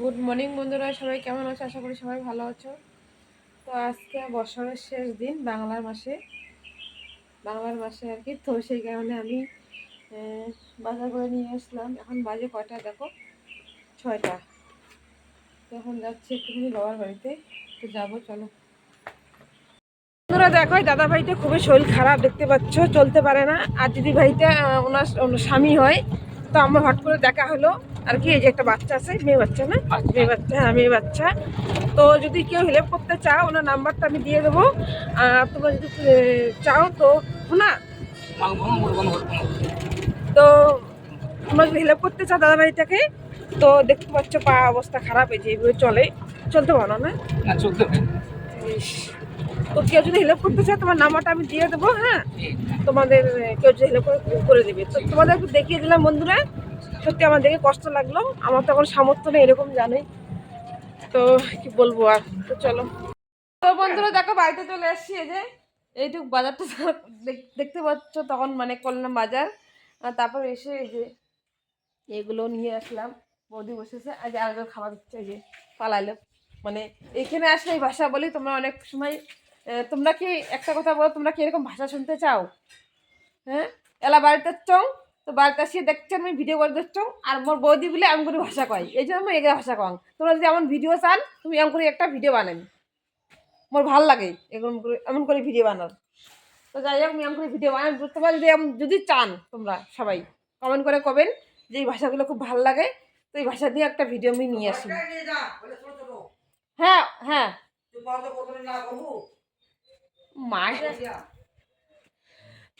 Good morning বন্ধুরা। সবাই কেমন আছো? আশা করি সবাই ভালো আছো। তো আজকে বছরের শেষ দিন বাংলার মাসে। বাংলার মাসে আর কি। তো সেই কারণে আমি বাজার করে নিয়ে আসলাম। এখন বাজে কয়টা? দেখো, ছয়টা। তো এখন যাচ্ছি একটুখানি বাবার বাড়িতে। তো যাব, চলো। বন্ধুরা, দেখো দাদা ভাইটা খুবই শরীর খারাপ, দেখতে পাচ্ছ? চলতে পারে না। আর দিদি ওনার ওনার স্বামী হয়। তো আমার হট করে দেখা হলো। আর কি এই যে একটা বাচ্চা আছে মেয়ে বাচ্চা না? মেয়ে বাচ্চা হ্যাঁ মেয়ে বাচ্চা। তো যদি কেউ হেল্প করতে চাও ওনার নাম্বারটা আমি দিয়ে দেবো। আর তোমরা যদি চাও তো না তো তোমরা যদি হেল্প করতে চাও দাদা ভাইটাকে তো দেখতে পাচ্ছ পা অবস্থা খারাপ এই যে এইভাবে চলে। চলতে পারো না। তো কেউ যদি হেল্প করতে চায় তোমার নাম্বারটা আমি দিয়ে দেবো হ্যাঁ? তোমাদের কেউ যদি হেল্প করে দেবে। তো তোমাদের একটু দেখিয়ে দিলাম বন্ধুরা। সত্যি আমার দেখে কষ্ট লাগল। আমার তো এখন সামর্থ্য নেই, এরকম জানোই। তো কি বলব আর? তো চলো। তো বন্ধুরা, দেখো, বাড়িতে চলে এসছি এই যে। এইটুক বাজারটা দেখ- দেখতে পাচ্ছ তখন মানে করলাম বাজার। তারপর এসে এই যে এগুলো নিয়ে আসলাম। বৌদি বসেছে। আজ আর একজন খাবার দিচ্ছে এই যে পালাইলো মানে এখানে আসলে এই ভাষা বলি, তোমরা অনেক সময় তোমরা কি একটা কথা বলো, তোমরা কি এরকম ভাষা শুনতে চাও? হ্যাঁ? এলা বাড়িতে চং। তো বাড়িতে আসিয়ে দেখছেন আমি ভিডিও করে দিচ্ছ আর মোর বৌদি বলে এমন করে ভাষা কয় এই জন্য আমি এগুলো ভাষা কং তোমরা যদি এমন ভিডিও চান তুমি এমন করে একটা ভিডিও বানান। মোর ভালো লাগে এরকম করে এমন করে ভিডিও বানার তো যাই হোক আমি এমন করে ভিডিও বানাই। তোমরা যদি যদি চান তোমরা সবাই কমেন্ট করে কবেন যে এই ভাষাগুলো খুব ভালো লাগে। তো এই ভাষা দিয়ে একটা ভিডিও আমি নিয়ে আসি। হ্যাঁ হ্যাঁ।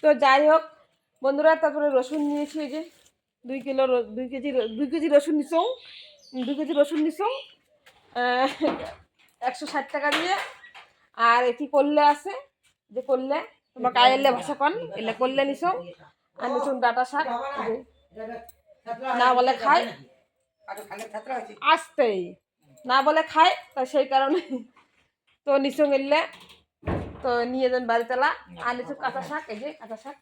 তো যাই হোক বন্ধুরা, তারপরে রসুন নিয়েছি ওই যে। দুই কিলো দুই কেজি দুই কেজি রসুন নিছং। দুই কেজি রসুন নিছং। একশো ষাট টাকা দিয়ে। আর এটি করলে আছে, যে করলে তোমার কায়েলে ভাষা কন, এলে করলে নিছং। আর নিছং ডাটা শাক না বলে খায়। আসতেই। না বলে খায়, তা সেই কারণে তো নিছং এলে তো নিয়ে যান বাড়িতলা। আর নিছং কাঁচা শাক, এই যে কাঁচা শাক।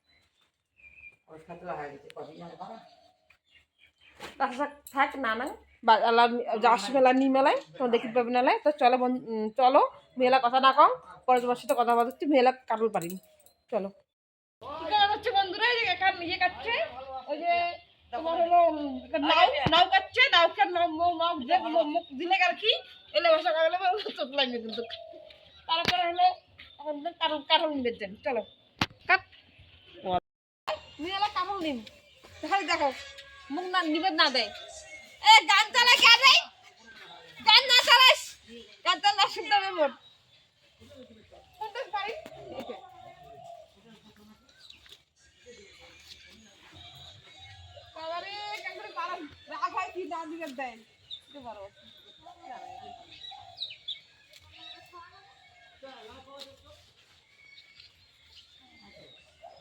থাক না না বালা যাওয়ার মেলা নিয়ে মেলায় তো দেখি পাবি নালায় তো চলো চলো মেলা কথা না কম পরে তোমার সাথে কথা বলছি মেলা কাটল পারিনি চলো। হচ্ছে বন্ধুরা? যে এখান ইয়ে কাটছে? ওই যে তোমার হলো নাও নাও কাটছে মু- মুখ দিলে আর কি? এলে ভাষা কাগলে চোখ লাগবে কিন্তু তারপরে হলো এখন কারণ কারণ বেচছেন চলো। কাট। নিন। দেখাই দেখো, মুখ না নিবেদ না দেয়। এ, গান চালা কে রে? গান না চালাস? গান চালা শুনতে হবে মোট শুনতে পারি এটা। বাবারে কেন করে পারাম রাগ হয় কি না দিকে দেয় দিতে পারো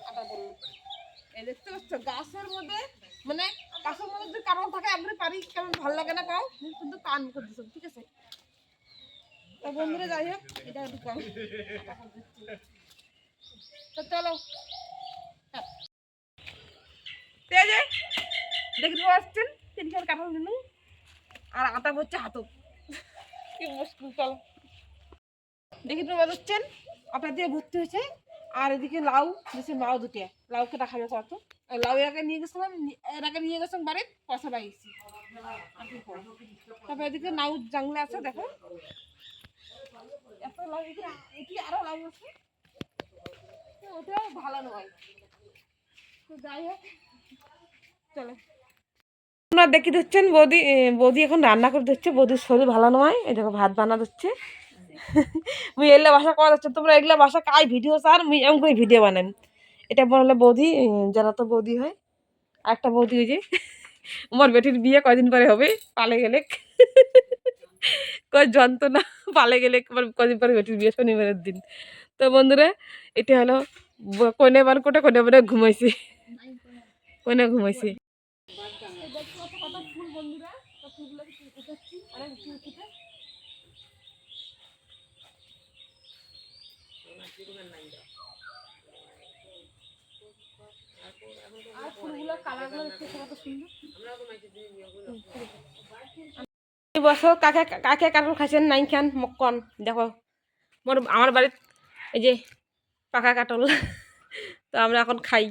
আটা বলল এই দেখতে পাচ্ছ, গাছের মধ্যে মানে গাছের মধ্যে কারণ থাকে পারি ভালো লাগে না কাউ কিন্তু ঠিক আছে? বন্ধুরা, যাই হোক, এটা একটু কম। তো চলো। নিলু আর আটা হচ্ছে হাতত কি মুশকিল, চলো। দেখতে পাচ্ছেন আটা দিয়ে ভর্তি হয়েছে। আর এদিকে লাউ দিয়েছে লাউ দুটো। লাউ কেটা খাবে কত? আর লাউ এর আগে নিয়ে গেছিলাম, নি- এর আগে নিয়ে গেছিলাম বাড়ির, পয়সা করব? তারপর এদিকে লাউ জাংলা আছে, দেখো। এত লাউ লাউ আছে। ওটা ভালো নয়। যাই হোক দেখি দিচ্ছেন, বৌদি বৌদি এখন রান্না করে দিচ্ছে। বৌদির শরীর ভালো নয়, এই দেখো ভাত বানা দিচ্ছে। মুই এগুলা বাসা করা যাচ্ছে তোমরা এগুলা বাসা কাই ভিডিও চার মুই এমন করে ভিডিও বানান এটা বললে বৌদি যারা তো বৌদি হয় একটা বৌদি ওই যে আমার বেটির বিয়ে কয়দিন পরে হবে, পালে গেলে। কয় যন্ত্রণা, পালে গেলে কদিন পরে বেটির বিয়ে, শনিবারের দিন। তো বন্ধুরা, এটা হলো কনে বার কোটা কনে বারে ঘুমাইছে। কনে ঘুমাইছে ফুল বন্ধুরা তো ফুলগুলো উঠাচ্ছি অনেক ফুল ফুটে আর ফুলগুলো কালারগুলো দেখতে কত সুন্দর এই বছর কাকে কাকে কাটল খাইছেন? নাই খান মকন দেখো। মোর, আমার বাড়ির এই যে পাকা কাটল। তো আমরা এখন খাই।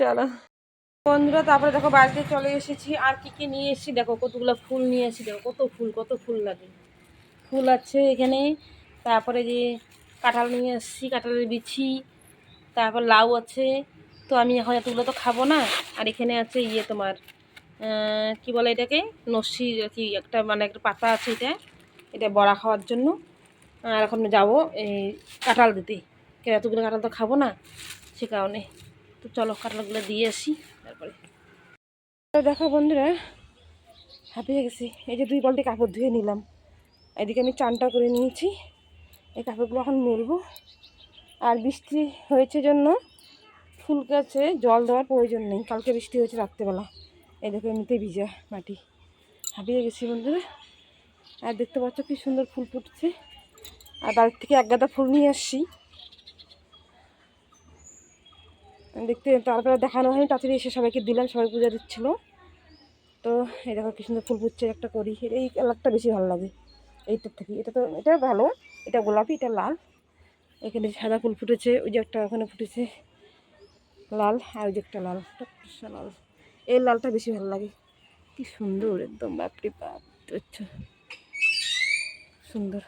চলো। বন্ধুরা, তারপরে দেখো বাড়িতে চলে এসেছি। আর কি কি নিয়ে এসেছি? দেখো, কতগুলো ফুল নিয়ে এসেছি। দেখো, কত ফুল কত ফুল লাগে। ফুল আছে এখানে। তারপরে যে কাঁঠাল নিয়ে এসেছি, কাঁঠালের বিছি তারপর লাউ আছে। তো আমি এখন এতগুলো তো খাব না। আর এখানে আছে ইয়ে তোমার কি বলে এটাকে? নস্যি কি, একটা মানে একটা পাতা আছে এটা। এটা বড়া খাওয়ার জন্য। আর এখন যাব এই কাঁঠাল দিতে। কেন এতগুলো কাঁঠাল তো খাব না? সে কারণে। তো চলো কাঁঠালগুলো দিয়ে আসি তারপরে। দেখো বন্ধুরা, হাঁপিয়ে গেছি। এই যে দুই বালতি কাপড় ধুয়ে নিলাম। এদিকে আমি চানটা করে নিয়েছি। এই কাপড়গুলো এখন মেলবো। আর বৃষ্টি হয়েছে জন্য ফুল গাছে জল দেওয়ার প্রয়োজন নেই। কালকে বৃষ্টি হয়েছে রাত্রেবেলা। এই দেখো, এমনিতেই ভিজা মাটি। হাঁপিয়ে গেছি বন্ধুরা। আর দেখতে পাচ্ছ কি সুন্দর ফুল ফুটছে। আর বাড়ির থেকে এক গাদা ফুল নিয়ে আসছি। দেখতে তারপরে দেখানো হয়নি, তাড়াতাড়ি এসে সবাইকে দিলাম, সবাই পূজা দিচ্ছিল। তো এই দেখো কি সুন্দর ফুল ফুটছে, একটা করি। এই কালারটা বেশি ভালো লাগে। এইটার থেকে, এটা তো, এটা ভালো। এটা গোলাপি, এটা লাল। এখানে সাদা ফুল ফুটেছে, ওই যে একটা ওখানে ফুটেছে। লাল, আর ওই যে একটা লাল লাল। এই লালটা বেশি ভালো লাগে। কি সুন্দর একদম, বাপরে বাপ সুন্দর।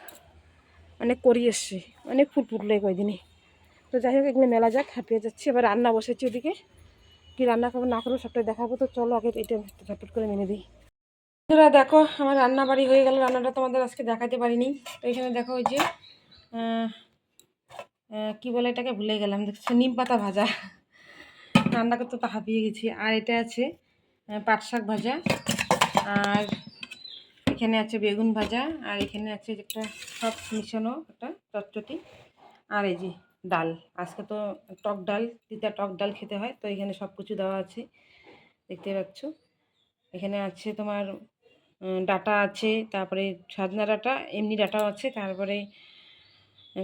অনেক করি এসছে, অনেক ফুল ফুটলো কয়দিনে। তো যাই হোক, এগুলো মেলা যাক, হাঁপিয়ে যাচ্ছি। এবার রান্না বসেছি ওদিকে। কি রান্না খাব না করব সবটাই দেখাবো। তো চলো, আগে এটা ঝটপট করে মেনে দিই। বন্ধুরা, দেখো, আমার রান্না বাড়ি হয়ে গেল। রান্নাটা তোমাদের আজকে দেখাতে পারিনি। তো এখানে দেখো ওই যে কি বলে এটাকে ভুলে গেলাম। দেখছ, নিম পাতা ভাজা। রান্না করতে তো হাঁপিয়ে গেছি। আর এটা আছে পাট শাক ভাজা। আর এখানে আছে বেগুন ভাজা, আর এখানে আছে একটা সব মিশানো একটা চটচটি। আর এই যে ডাল, আজকে তো টক ডাল, তিতা টক ডাল খেতে হয়, তো এখানে সব কিছু দেওয়া আছে, দেখতে পাচ্ছ। এখানে আছে তোমার ডাটা আছে, তারপরে সাজনা ডাটা, এমনি ডাটাও আছে, তারপরে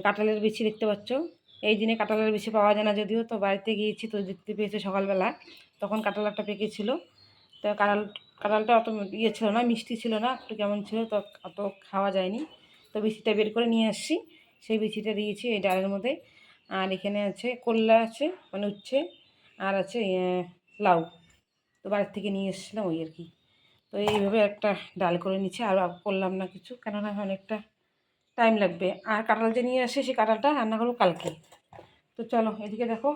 কাঁঠালের বিচি দেখতে পাচ্ছ। এই দিনে কাঁঠালের বেশি পাওয়া যায় না যদিও, তো বাড়িতে গিয়েছি তো দেখতে পেয়েছে সকালবেলা, তখন কাঁঠাল একটা পেকেছিল। তো কাঁঠাল, কাঁঠালটা অত ইয়ে ছিল না, মিষ্টি ছিল না, একটু কেমন ছিল, তো অত খাওয়া যায়নি। তো বিচিটা বের করে নিয়ে আসছি, সেই বিচিটা দিয়েছি, এই ডালের মধ্যে। আর এখানে আছে করলা আছে মানে উচ্ছে, আর আছে লাউ। তো বাড়ির থেকে নিয়ে এসেছিলাম ওই আর কি। তো এইভাবে একটা ডাল করে নিচ্ছে আর করলাম না কিছু, কেননা অনেকটা টাইম লাগবে। আর কাঁঠাল যে নিয়ে আসে সেই কাঁঠালটা রান্না করব কালকে। তো চলো, এদিকে দেখো।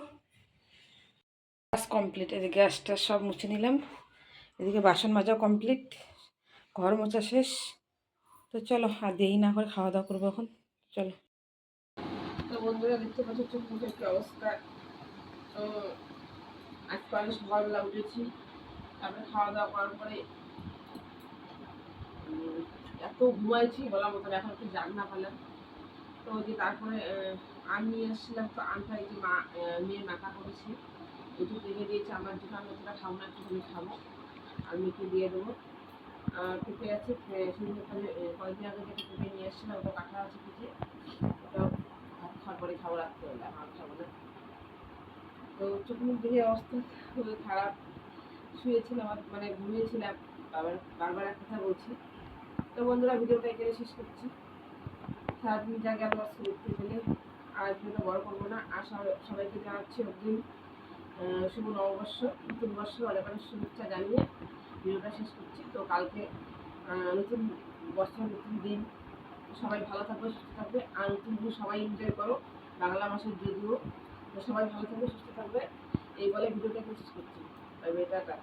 গ্যাস কমপ্লিট এদিকে গ্যাসটা সব মুছে নিলাম। এদিকে বাসন মাজাও কমপ্লিট ঘর মোছা শেষ। তো চলো, আর দেরি না করে খাওয়া দাওয়া করব এখন। চলো। তো বন্ধুরা, দেখতে পাচ্ছ চোখ মুখের অবস্থা? তো আজকে আমি সকালবেলা উঠেছি। তারপরে খাওয়া দাওয়া করার পরে এত ঘুমাইছি বলার মতো না, এখন একটু জাগ না পারলাম। তো যে তারপরে আম নিয়ে এসেছিলাম তো আমটা এই যে মা মেয়ের মাথা করেছি একটু রেখে দিয়েছে আমার আমি অতটা খাব না একটুখানি খাব। আর মেয়েকে দিয়ে দেবো। পেঁপে আছে কয়েকদিন আগে যেটা পেঁপে নিয়ে এসেছিলাম ওটা কাঁঠা আছে পিঠে ওটাও ভাত খাওয়ার পরে খাব রাত্রেবেলা ভাত খাব না। তো চোখ মুখ দেখে অবস্থা খুবই খারাপ। শুয়েছিলাম মানে ঘুমিয়েছিলাম। বাবার বারবার এক কথা বলছি। তো বন্ধুরা ভিডিওটা এখানে শেষ করছি। সারাদিন যা গেল আজকে দেখতে পেলে আর ভিডিওটা বড় করব না। আর সবাই- সবাইকে জানাচ্ছি অগ্রিম শুভ নববর্ষ, নতুন বর্ষ অনেক অনেক শুভেচ্ছা জানিয়ে ভিডিওটা শেষ করছি। তো কালকে নতুন বছর নতুন দিন। সবাই ভালো থাকবে সুস্থ থাকবে। আর নতুন সবাই এনজয় করো। বাংলা মাসের যদিও। সবাই ভালো থাকবে সুস্থ থাকবে। এই বলে ভিডিওটা শেষ করছি। Bye bye